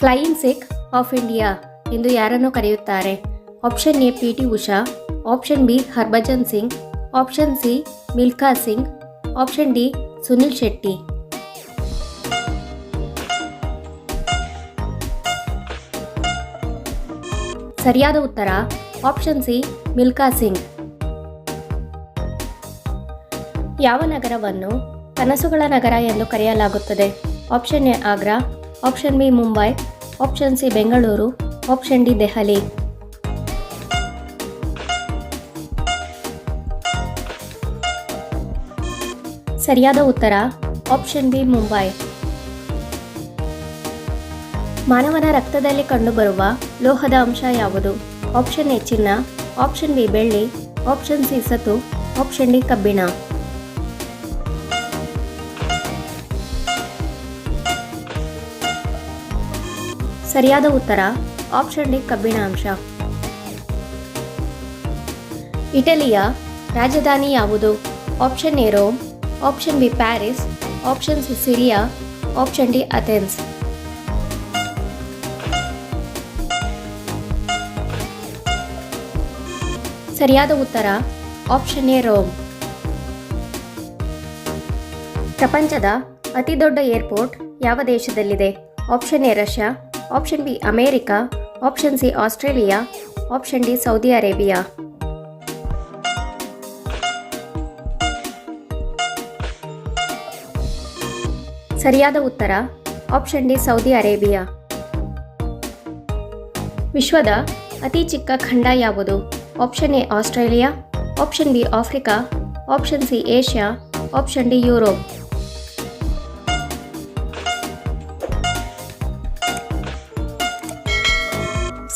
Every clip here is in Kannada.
ಫ್ಲೈಯಿಂಗ್ ಸಿಖ್ ಆಫ್ ಇಂಡಿಯಾ ಎಂದು ಯಾರನ್ನು ಕರೆಯುತ್ತಾರೆ. Option A P T Usha, option B Harbhajan Singh, option C Milkha Singh, option D Sunil Shetty. ಸರಿಯಾದ ಉತ್ತರ, ಆಪ್ಷನ್ ಸಿ ಮಿಲ್ಕಾ ಸಿಂಗ್. ಯಾವ ನಗರವನ್ನು ಕನಸುಗಳ ನಗರ ಎಂದು ಕರೆಯಲಾಗುತ್ತದೆ? Option A Agra option B Mumbai option C Bengaluru option D Delhi ಸರಿಯಾದ ಉತ್ತರ. ಆಪ್ಷನ್ ಬಿ ಮುಂಬೈ ಮಾನವನ ರಕ್ತದಲ್ಲಿ ಕಂಡುಬರುವ ಲೋಹದ ಅಂಶ ಯಾವುದು? ಆಪ್ಷನ್ ಎ ಚಿನ್ನ. ಆಪ್ಷನ್ ಬಿ ಬೆಳ್ಳಿ. ಆಪ್ಷನ್ ಸಿ ಸತು ಆಪ್ಷನ್ ಡಿ ಕಬ್ಬಿಣ. ಸರಿಯಾದ ಉತ್ತರ ಆಪ್ಷನ್ ಡಿ ಕಬ್ಬಿಣ ಅಂಶ ಇಟಲಿಯ ರಾಜಧಾನಿ ಯಾವುದು? Option A Rome option B Paris option C Syria option D Athens. ಸರಿಯಾದ ಉತ್ತರ ಆಪ್ಷನ್ ಎ ರೋಮ್. ಪ್ರಪಂಚದ ಅತಿ ದೊಡ್ಡ ಏರ್ಪೋರ್ಟ್ ಯಾವ ದೇಶದಲ್ಲಿದೆ? Option A Russia option B America option C Australia option D Saudi Arabia ಸರಿಯಾದ ಉತ್ತರ. ಆಪ್ಷನ್ ಡಿ ಸೌದಿ ಅರೇಬಿಯಾ ವಿಶ್ವದ ಅತಿ ಚಿಕ್ಕ ಖಂಡ ಯಾವುದು? Option A Australia option B Africa option C Asia option D Europe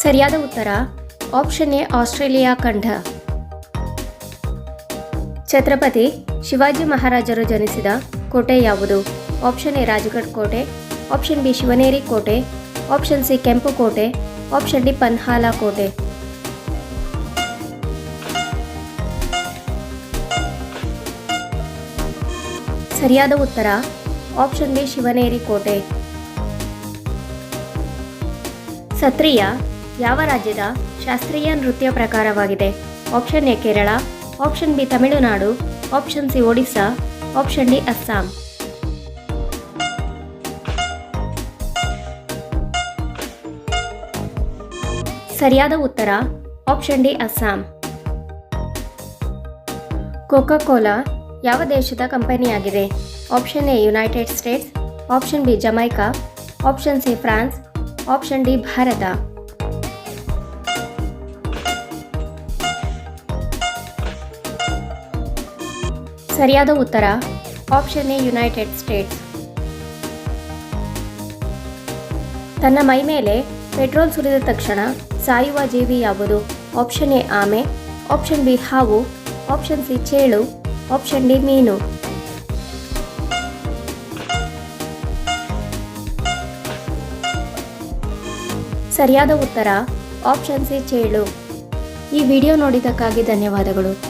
ಸರಿಯಾದ ಉತ್ತರ, ಆಪ್ಷನ್ ಎ, ಆಸ್ಟ್ರೇಲಿಯಾ ಖಂಡ ಛತ್ರಪತಿ ಶಿವಾಜಿ ಮಹಾರಾಜರು ಜನಿಸಿದ ಕೋಟೆ ಯಾವುದು? ಆಪ್ಷನ್ ಎ ರಾಜಗಢ್ ಕೋಟೆ, ಆಪ್ಷನ್ ಬಿ, ಶಿವನೇರಿ ಕೋಟೆ, ಆಪ್ಷನ್ ಸಿ, ಕೆಂಪು ಕೋಟೆ, ಆಪ್ಷನ್ ಡಿ, ಪನ್ಹಾಲ ಕೋಟೆ. ಸರಿಯಾದ ಉತ್ತರ, ಆಪ್ಷನ್ ಬಿ, ಶಿವನೇರಿ ಕೋಟೆ. ಸತ್ರಿಯ ಯಾವ ರಾಜ್ಯದ ಶಾಸ್ತ್ರೀಯ ನೃತ್ಯ ಪ್ರಕಾರವಾಗಿದೆ? Option A Kerala option B Tamil Nadu option C Odisha option D Assam. ಸರಿಯಾದ ಉತ್ತರ option D Assam. Coca Cola ಯಾವ ದೇಶದ ಕಂಪನಿಯಾಗಿದೆ? Option A United States option B Jamaica option C France option D Bharat. ಸರಿಯಾದ ಉತ್ತರ? Option A, United States. ತನ್ನ ಮೈ ಮೇಲೆ ಪೆಟ್ರೋಲ್ ಸುರಿದ ತಕ್ಷಣ ಸಾಯುವ ಜೀವಿ ಯಾವುದು? ಆಪ್ಷನ್ ಎ, ಆಮೆ. ಆಪ್ಷನ್ ಬಿ, ಹಾವು. ಆಪ್ಷನ್ ಸಿ, ಚೇಳು. ಆಪ್ಷನ್ ಡಿ, ಮೀನು. ಸರಿಯಾದ ಉತ್ತರ? ಆಪ್ಷನ್ ಸಿ, ಚೇಳು. ಈ ವಿಡಿಯೋ ನೋಡಿದ್ದಕ್ಕಾಗಿ ಧನ್ಯವಾದಗಳು.